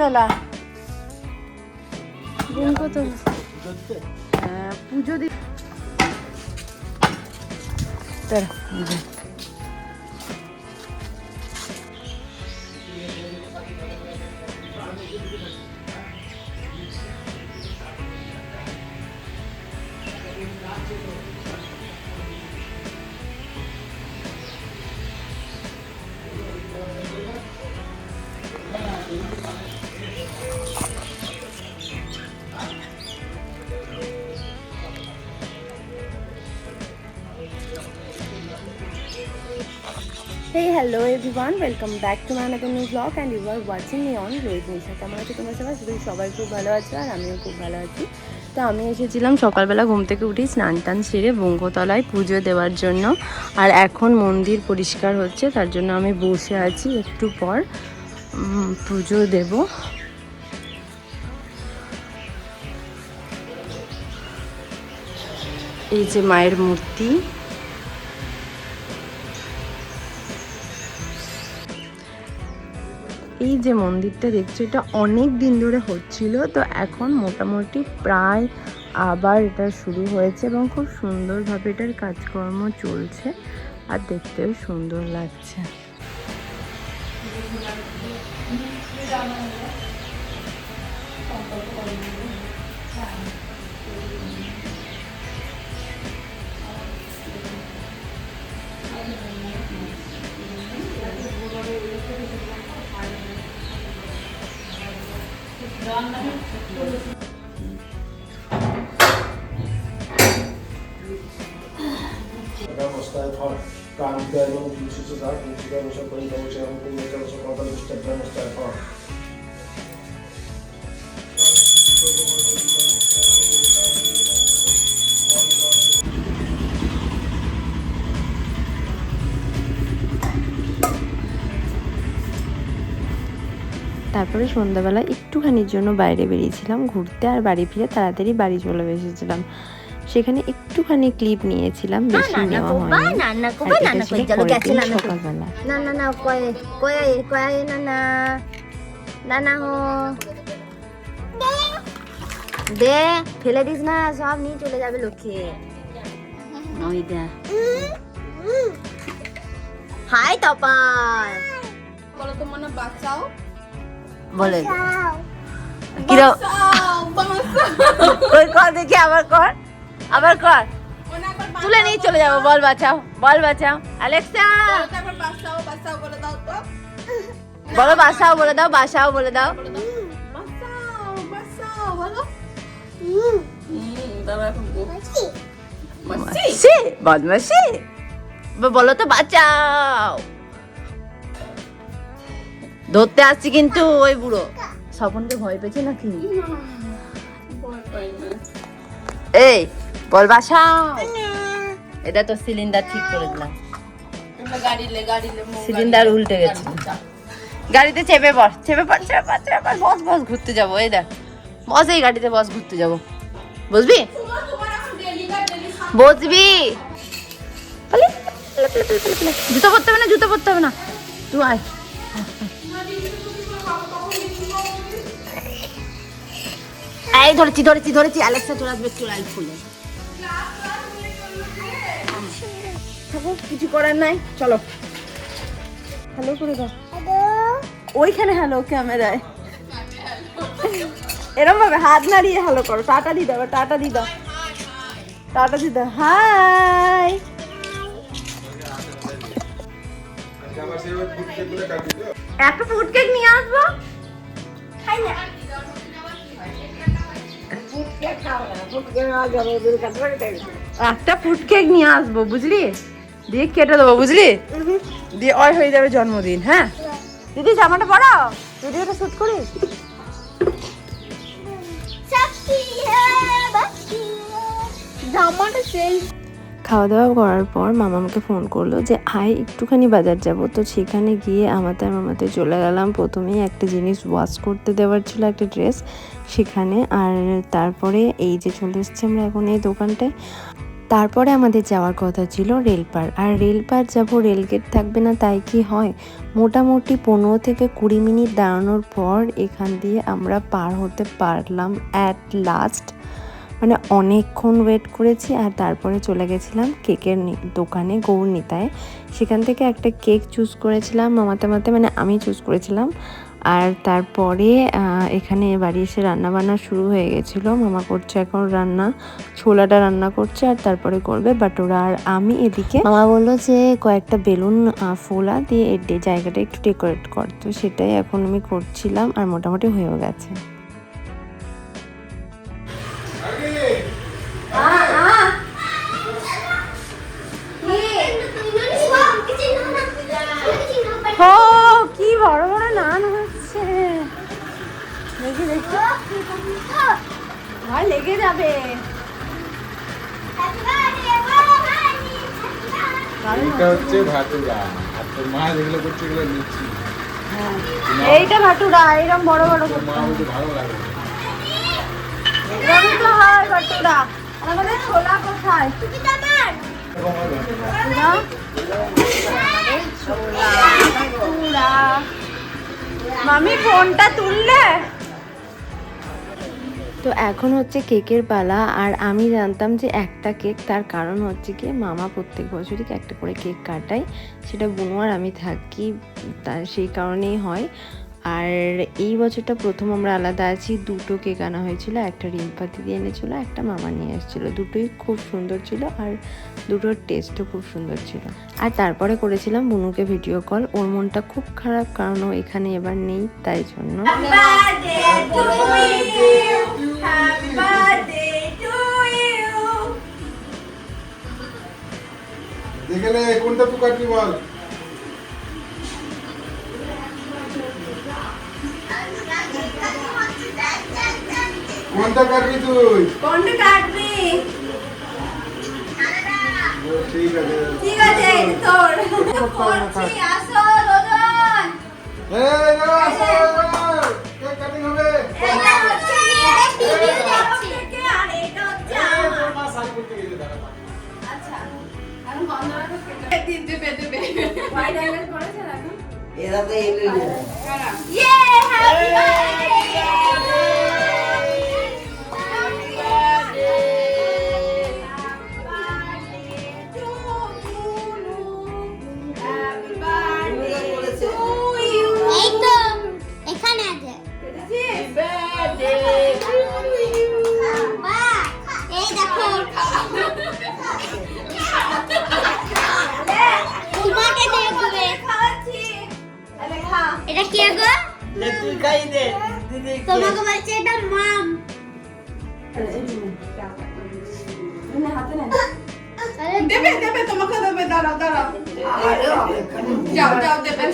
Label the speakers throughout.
Speaker 1: তোলা দিন কত পুজো দি দাঁড়া, hello everyone. Welcome back to my another new vlog and you are watching me on Rohit Nisha. কেমন আছো তোমরা সবাই? শুধু সবাই খুব ভালো আছে আর আমিও খুব ভালো আছি। তো আমি এসেছিলাম সকালবেলা ঘুম থেকে উঠি স্নান টান সেরে বঙ্গতলায় পুজো দেওয়ার জন্য। আর এখন মন্দির পরিষ্কার হচ্ছে, তার জন্য আমি বসে আছি একটু পর। পুজো দেব। এই যে মায়ের মূর্তি। এই যে মন্দিরটা দেখছ, এটা অনেক দিন ধরে হচ্ছিল, তো এখন মোটামুটি প্রায় আবার এটা শুরু হয়েছে এবং খুব সুন্দরভাবে এটার কাজকর্ম চলছে, আর দেখতেও সুন্দর লাগছে।
Speaker 2: গ্রামস্থায় ফল প্রাণিত এবং বিশুদ্ধ দাগ বিশুদ্ধ অনুসরণ করে দেবছে এবং পুণ্য জলস পঁয়তাল্লিশটা গ্রামস্থায় ফল
Speaker 1: তারপরে সন্ধ্যাবেলা একটুখানির জন্য বাইরে বেরিয়েছিলাম ঘুরতে আর বাড়ি ফিরে তাড়াতাড়ি বাড়ি চলে এসেছিলাম। সেখানে একটুখানি ক্লিপ নিয়েছিলাম বেশি নেওয়া হয়নি।
Speaker 3: নান্না
Speaker 1: সকালবেলা।
Speaker 3: না না না কয় কয় কয় না না না না হো। দে ফেলে দিস না সব নিয়ে চলে যাবে লক্ষ্মী। ওই দে। হাই তপাল
Speaker 4: বলো তো মনে বাঁচাও।
Speaker 1: বলে কিরম ওই কর দেখি আবার কর। আবার কর। তুলে নিয়ে চলে যাব বল বাঁচাও বল বাঁচাও। অ্যালেক্সা
Speaker 4: বলো
Speaker 1: বাসাও বলে দাও বাসাও বলে দাও বদমাসি। বলো তো বাঁচাও। ধরতে আসছি কিন্তু ওই বুড়ো। স্বপনকে ভয় পেয়েছে নাকি? এই, বল বাসাও। এটা তো সিলিন্ডার ঠিক করে দিলাম। সিলিন্ডার উল্টে গেছে। গাড়িতে চেপে পড় চেপে পড় চেপে পড় চেপে পড় বস বস ঘুরতে যাব, এই দেখ। বস এই গাড়িতে, বস ঘুরতে যাব। বুঝবি? পালি। জুতো পরতে হবে না, জুতো পরতে হবে না। তুই আয়। এই ধরেছি ধরেছি ধরেছি। অ্যালেক্সা চলে আসবে একটু লাইট খুলে থাকো কিছু করার নাই? চলো। হ্যালো করে দাও ওইখানে হ্যালো ক্যামেরায় এরম ভাবে হাত নাড়িয়ে হ্যালো করো। টাটা দি দাও টাটা দি দাও টাটা দি দাও হাই একটা ফ্রুট কেক নিয়ে আসব? একটা ফুটকেক কেক নিয়ে আসব বুঝলি? দিয়ে কেটে দেবো বুঝলি? দিয়ে অয় হয়ে যাবে জন্মদিন হ্যাঁ? দিদি জামাটা পরাও? এটা শুট করি
Speaker 3: জামাটা সেই।
Speaker 1: খাওয়া দাওয়া করার পর মামা আমাকে ফোন করল যে, আয়, একটুখানি বাজার যাব। তো সেখানে গিয়ে আমাতে মামাতে চলে গেলাম। প্রথমেই একটা জিনিস ওয়াশ করতে দেওয়ার ছিল একটা ড্রেস সেখানে। আর তারপরে এই যে চলে এসছি আমরা এখন এই দোকানটায়।
Speaker 3: তারপরে আমাদের যাওয়ার কথা ছিল রেলপার আর রেলপার যাব রেলগেট থাকবে না, তাই কি হয়? মোটামুটি পনেরো থেকে কুড়ি মিনিট দাঁড়ানোর পর এখান দিয়ে আমরা পার হতে পারলাম অ্যাট লাস্ট মানে অনেকক্ষণ ওয়েট করেছি আর তারপরে চলে গেছিলাম কেকের দোকানে গৌরনীতায়। সেখান থেকে একটা কেক চুজ করেছিলাম মামাতে মাতে মানে আমি চুজ করেছিলাম। আর তারপরে এখানে বাড়ি এসে রান্না বান্না শুরু হয়ে গেছিল। মামা করছে এখন রান্না, ছোলাটা রান্না করছে আর তারপরে করবে বাটোরা। আর আমি এদিকে মামা বলল যে কয়েকটা বেলুন ফোলা দিয়ে এর জায়গাটা একটু ডেকোরেট কর। তো সেটাই এখন আমি করছিলাম আর মোটামুটি হয়েও গেছে। ভয় লেগে যাবে।
Speaker 5: এটা হচ্ছে ভাতুরা আর তোর মা যেগুলো করছে এগুলো নিচ্ছি।
Speaker 3: এইটা ভাটুরা এরকম বড় বড়
Speaker 5: তোর ভালো লাগে।
Speaker 3: এরকমই তো হয় ভাটুরা। আমাদের ছোলা কোথায়? ভাটুরা ছোলা ভাটুরা। মামি ফোনটা তুললে? তো এখন হচ্ছে কেকের পালা, আর আমি জানতাম যে একটা কেক, তার কারণ হচ্ছে কি মামা প্রত্যেক বছরই একটা করে কেক কাটাই সেটা বুনো আর আমি থাকি তার সেই কারণেই হয়। আর এই বছরটা প্রথম আমরা আলাদা আছি, দুটো কেক আনা হয়েছিল, একটা রিম্পাতি দিয়ে এনেছিল, একটা মামা নিয়ে এসেছিল। দুটোই খুব সুন্দর ছিল, আর দুটোর টেস্টও খুব সুন্দর ছিল। আর তারপরে করেছিলাম বুনুকে ভিডিও কল ওর মনটা খুব খারাপ, কারণ ও এখানে এবার নেই, তাই জন্য।
Speaker 5: দেখে নে কোনটা তুই কাটবি বল? কোনটা কাটবি তুই?
Speaker 1: কোনটা কাটবি?
Speaker 5: ঠিক আছে।
Speaker 1: ঠিক আছে তোর। অ্যাঙ্গেল করেছে এখন ইয়ে হ্যাপি দেবে দেবে, তোমাকে দেবে যাও যাও, দেবে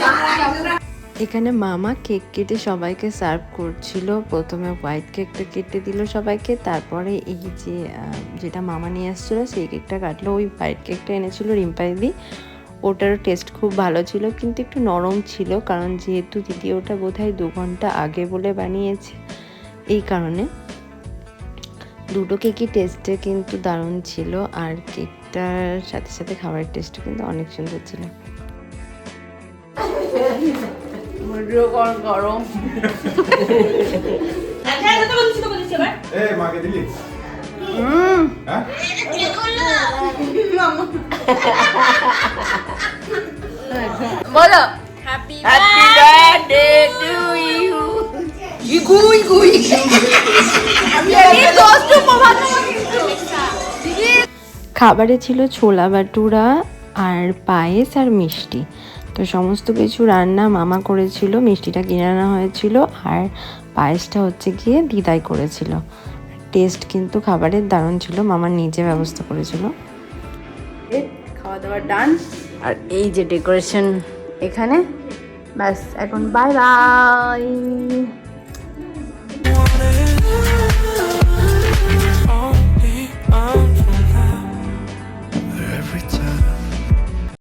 Speaker 3: এখানে মামা কেক কেটে সবাইকে সার্ভ করছিল। প্রথমে হোয়াইট কেকটা কেটে দিল সবাইকে, তারপরে এই যে যেটা মামা নিয়ে আসছিল, সেই কেকটা কাটলো। ওই হোয়াইট কেকটা এনেছিল রিম্পাইদি ওটারও টেস্ট খুব ভালো ছিল, কিন্তু একটু নরম ছিল, কারণ যেহেতু দিদি ওটা বোধহয় দু ঘণ্টা আগে বলে বানিয়েছে, এই কারণে। দুটো কেকই টেস্টে কিন্তু দারুণ ছিল, আর কেকটার সাথে সাথে খাবারের টেস্টও কিন্তু অনেক সুন্দর ছিল। গরম
Speaker 5: হ্যাঁ?
Speaker 1: বলো। হ্যাপি বার্থডে টু ইউ
Speaker 3: খাবারে ছিল ছোলা বাটুরা আর পায়েস আর মিষ্টি। তো সমস্ত কিছু রান্না মামা করেছিল, মিষ্টিটা কিনে আনা হয়েছিল আর পায়েসটা হচ্ছে গিয়ে দিদাই করেছিল। টেস্ট কিন্তু খাবারের দারুণ ছিল, মামা নিজে ব্যবস্থা করেছিল। খাওয়া দাওয়া ডান, আর এই যে ডেকোরেশন এখানে, ব্যাস, এখন বাই বাই